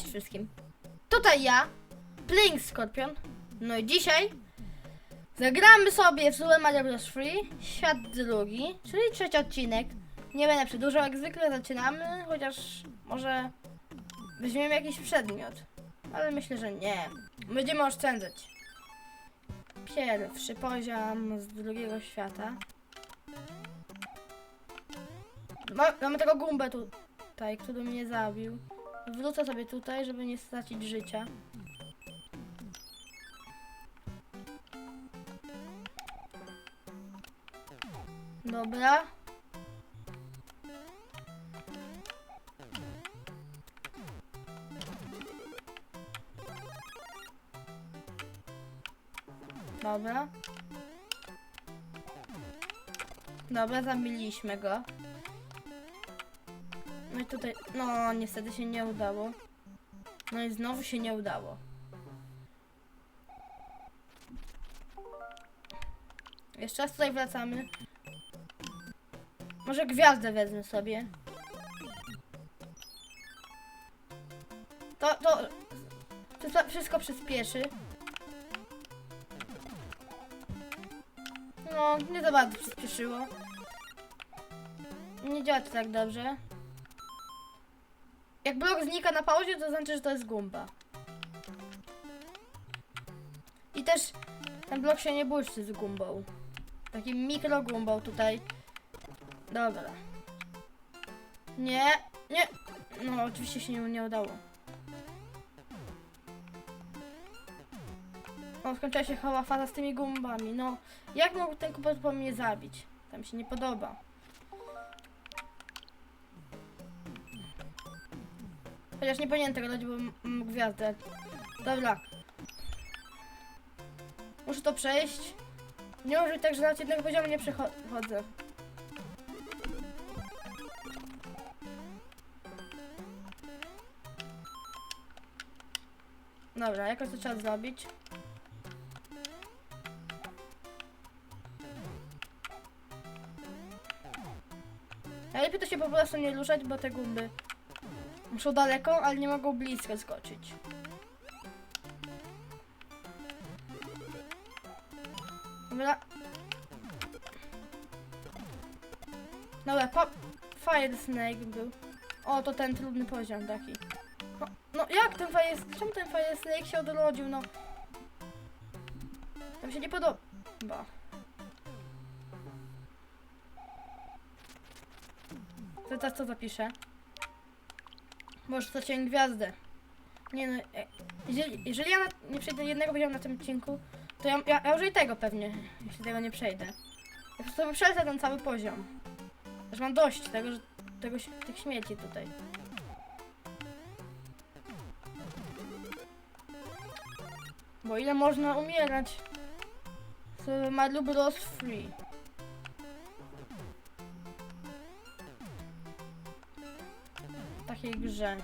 Cześć wszystkim. Tutaj ja, Blink Scorpion. No i dzisiaj zagramy sobie w Super Mario Bros. 3 świat drugi, czyli trzeci odcinek. Nie będę przedłużał, jak zwykle zaczynamy, chociaż może weźmiemy jakiś przedmiot. Ale myślę, że nie. Będziemy oszczędzać. Pierwszy poziom z drugiego świata. Ma- Mamy tego gumbę tutaj, który mnie zabił. Wrócę sobie tutaj, żeby nie stracić życia. Dobra. Dobra. Dobra, zabiliśmy go. Tutaj, no niestety się nie udało. No i znowu się nie udało. Jeszcze raz tutaj wracamy. Może gwiazdę wezmę sobie. To, to wszystko przyspieszy. No, nie za bardzo przyspieszyło. Nie działa to tak dobrze. Jak blok znika na pauzie, to znaczy, że to jest gumba. I też ten blok się nie błyszczy z gumbą. Takim mikro gumbą tutaj. Dobra. Nie, nie. No, oczywiście się nie, nie udało. O, skończyła się chała faza z tymi gumbami. No, jak mógł ten kupon po mnie zabić? Tam się nie podoba. Chociaż nie powinienem tego dać, bo mam gwiazdę. Dobra. Muszę to przejść. Nie może być tak, że nawet jednego poziomu nie przechodzę. Dobra, jakoś to trzeba zrobić. Najlepiej to się po prostu nie ruszać, bo te gumby muszą daleko, ale nie mogą blisko skoczyć. Dobra. Dobra, pa Fire Snake był. O, to ten trudny poziom taki. No, no jak ten Fire... Czemu ten Fire Snake się odrodził, no? Tam się nie podoba. To teraz co zapiszę? Może straciłem gwiazdę. Nie no, e, jeżeli, jeżeli ja nie przejdę jednego poziomu na tym odcinku, to ja, ja, ja i tego pewnie, jeśli tego nie przejdę. Ja po prostu wyprzedzę ten cały poziom. Już mam dość tego, że tego, tych śmieci tutaj. Bo ile można umierać? So, Mario Bros. Free. Takiej grze.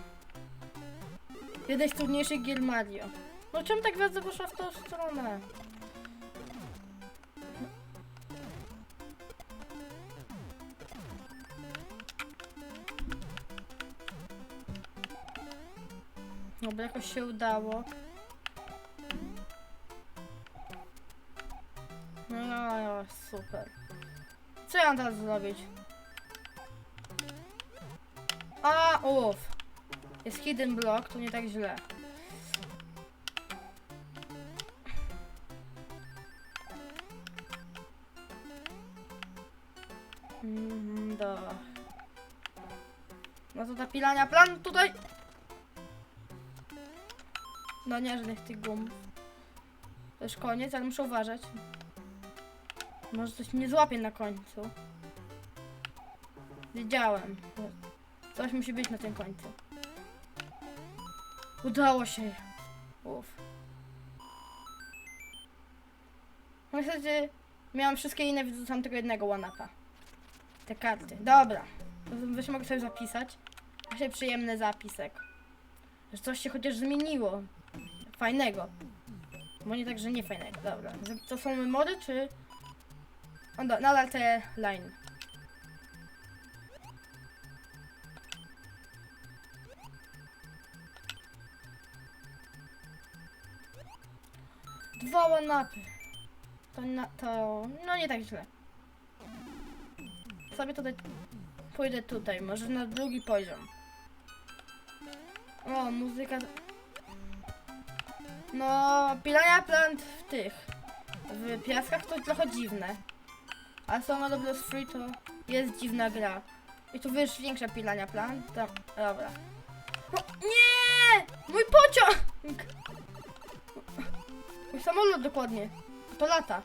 Jednej z trudniejszych gier Mario. No czemu tak gwiazda poszła w tą stronę? Dobra, jakoś się udało. No, no, no, super. Co ja mam teraz zrobić? A, uff. Jest hidden block, to nie tak źle. Mm, dobra. No to zapilania plan tutaj. No nie, żadnych tych gum. To już koniec, ale muszę uważać. Może coś mnie złapie na końcu. Wiedziałem. Coś musi być na tym końcu. Udało się. Uff. No niestety miałam wszystkie inne, wyrzucam tylko jednego one-upa. Te karty. Dobra. Właśnie mogę sobie zapisać. Właśnie przyjemny zapisek. Że coś się chociaż zmieniło. Fajnego. Bo nie tak, że nie fajnego. Dobra. To są memory, czy... O, do, nadal te line. Dwa. To, na, to no nie tak źle. Sobie tutaj pójdę tutaj, może na drugi poziom. O, muzyka. No, Piranha Plant w tych. W piaskach to trochę dziwne. A Soma do Free to jest dziwna gra. I tu wiesz większa Piranha Plant. To, dobra. No, nie! Mój pociąg! Mój samolot dokładnie. To lata.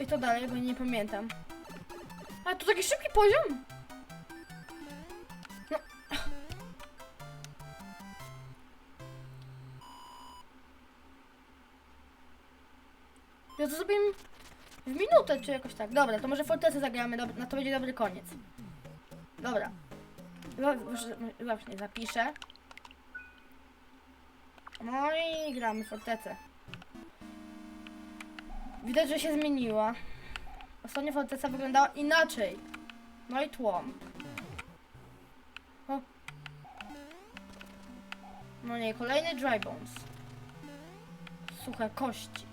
I to dalej, bo nie pamiętam. A to taki szybki poziom? No. Ja to zrobię w minutę, czy jakoś tak. Dobra, to może fortecę zagramy, dob- na to będzie dobry koniec. Dobra. Za- Właśnie, zapiszę. No i gramy fortecę. Widać, że się zmieniła. Ostatnio forteca wyglądała inaczej. No i tłom. No nie, kolejny dry bones. Suche kości.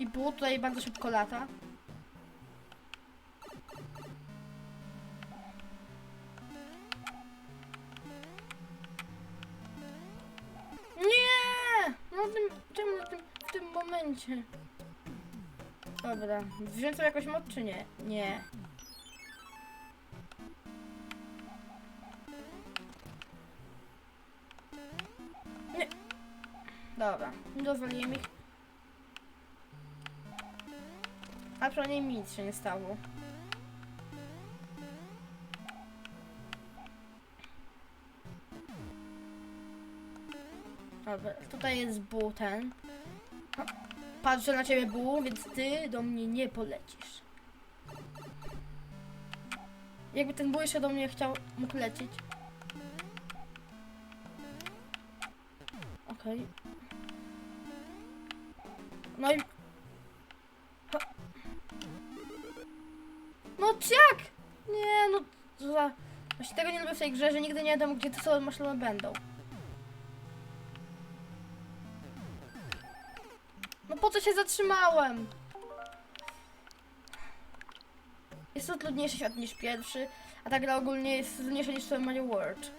I pół tutaj bardzo szybko lata. Nie! No tym, czemu na tym, w tym momencie? Dobra, wziąć jakoś mod czy nie? Nie. Nie. Dobra, dozwoliłem ich. A przynajmniej mi nic się nie stało. Dobra, tutaj jest Bu ten. Patrzę na ciebie Bu, więc ty do mnie nie polecisz. Jakby ten Bu jeszcze do mnie chciał, mógł lecieć. Okej. No i... No jak? Nie, no... co Za... Właśnie tego nie lubię w tej grze, że nigdy nie wiadomo, gdzie te same maszyny będą. No po co się zatrzymałem? Jest to trudniejszy świat niż pierwszy, a ta gra ogólnie jest trudniejsza niż Super Mario World.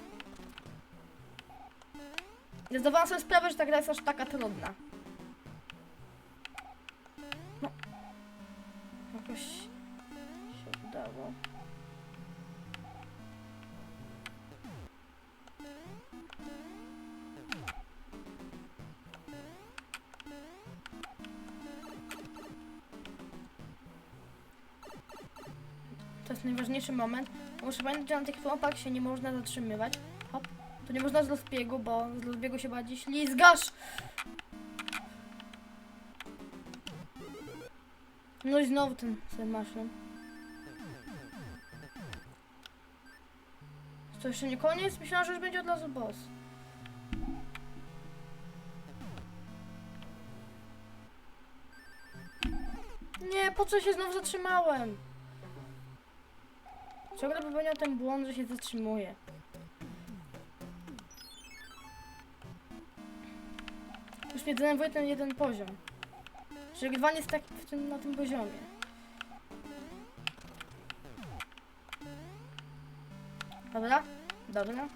Nie zdawałam sobie sprawę, że ta gra jest aż taka trudna. Udało. To jest najważniejszy moment. Muszę pamiętać, że na tych pompach się nie można zatrzymywać. Hop. Tu nie można z rozbiegu, bo z rozbiegu się bardziej ślizgasz. No i znowu ten ten maszyn. To jeszcze nie koniec? Myślałam, że już będzie od razu boss. Nie, po co się znowu zatrzymałem? Ciągle popełniał ten błąd, że się zatrzymuje. Już mnie denerwuje ten jeden poziom. Że grywanie jest tak w tym, na tym poziomie. Dobra, dobra.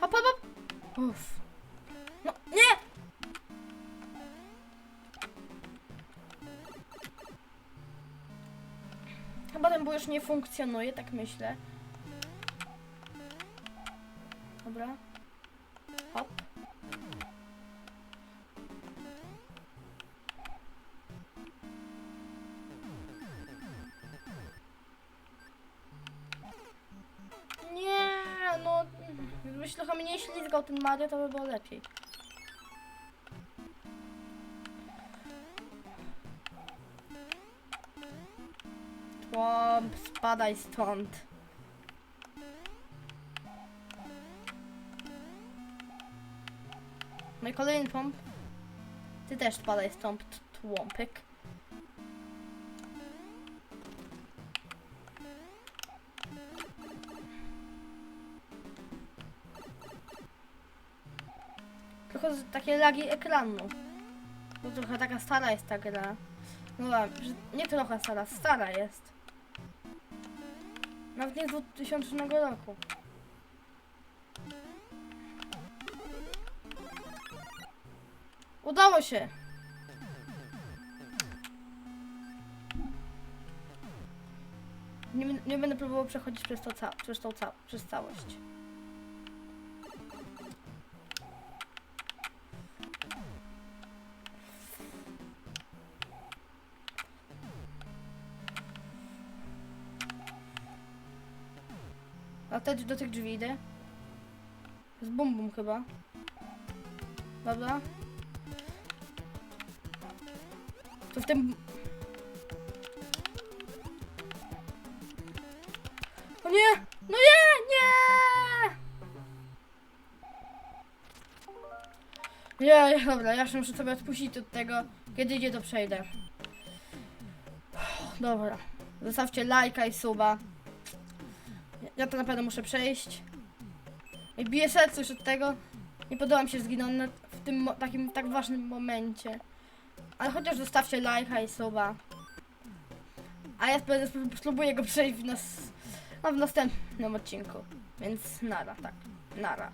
Hop, hop, hop. Uff. No, nie! Chyba ten był już nie funkcjonuje, tak myślę. Dobra. Hop. Ślizgał ten Mario, to by było lepiej. Chłop, spadaj stąd. No i kolejny pomp. Ty też spadaj stąd, t- z- takie lagi ekranu. Bo trochę taka stara jest ta gra. No że- nie trochę stara, stara jest. Nawet nie z 2000 roku. Udało się! Nie, nie będę próbował przechodzić przez, to ca- przez, tą ca- przez całość. Do tych drzwi idę. Z bum chyba. Dobra. To w tym... O nie! No nie! Nie! Nie, dobra, ja już muszę sobie odpuścić od tego. Kiedy idzie, to przejdę. Dobra. Zostawcie lajka i suba. Ja to na pewno muszę przejść. I biję serce już od tego. Nie podoba mi się zginąć w tym takim tak ważnym momencie. Ale chociaż zostawcie lajka i suba. A ja spróbuję go przejść w, nas, no, w następnym odcinku. Więc nara, tak. Nara.